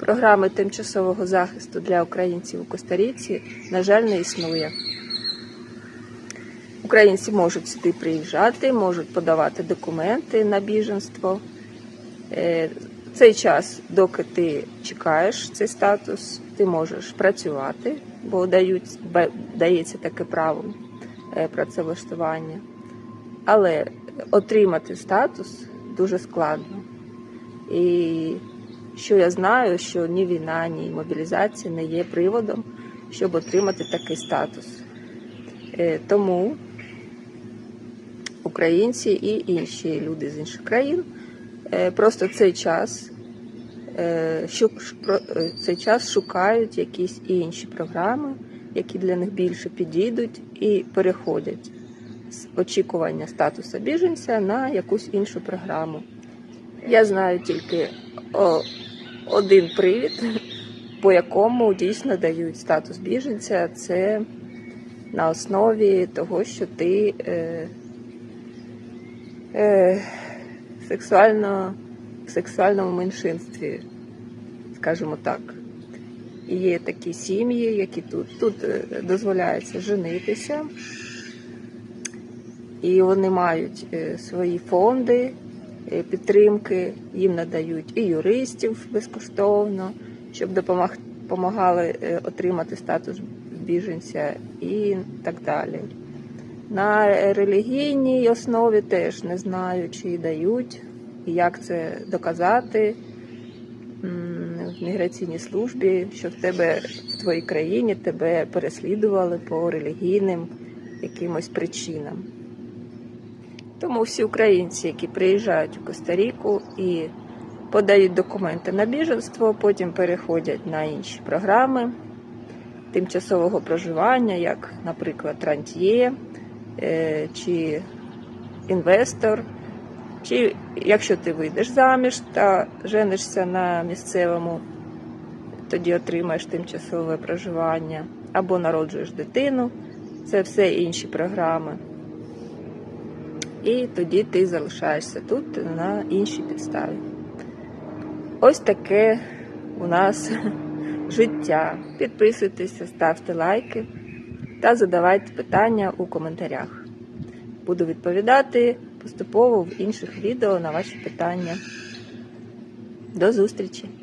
Програми тимчасового захисту для українців у Коста-Ріці, на жаль, не існує. Українці можуть сюди приїжджати, можуть подавати документи на біженство. Е, Цей час, доки ти чекаєш цей статус, ти можеш працювати, бо дають, дається таке право е, працевлаштування. Але отримати статус дуже складно. І що я знаю, що ні війна, ні мобілізація не є приводом, щоб отримати такий статус. Е, Тому українці і інші люди з інших країн е, просто цей час, е, цей час шукають якісь інші програми, які для них більше підійдуть, і переходять з очікування статусу біженця на якусь іншу програму. Я знаю тільки один привід, по якому дійсно дають статус біженця. Це на основі того, що ти е, е, сексуально, в сексуальному меншинстві, скажімо так. І є такі сім'ї, які тут, тут е, дозволяється женитися, і вони мають е, свої фонди підтримки, їм надають і юристів безкоштовно, щоб допомагали е, отримати статус біженця і так далі. На релігійній основі теж не знаю, чи дають, і як це доказати в міграційній службі, що в тебе в твоїй країні тебе переслідували по релігійним якимось причинам. Тому всі українці, які приїжджають у Коста-Ріку і подають документи на біженство, потім переходять на інші програми тимчасового проживання, як, наприклад, рантьє е, чи інвестор. Чи якщо ти вийдеш заміж та женишся на місцевому, тоді отримаєш тимчасове проживання, або народжуєш дитину, це все інші програми. І тоді ти залишаєшся тут на іншій підставі. Ось таке у нас життя. Підписуйтеся, ставте лайки та задавайте питання у коментарях. Буду відповідати поступово в інших відео на ваші питання. До зустрічі!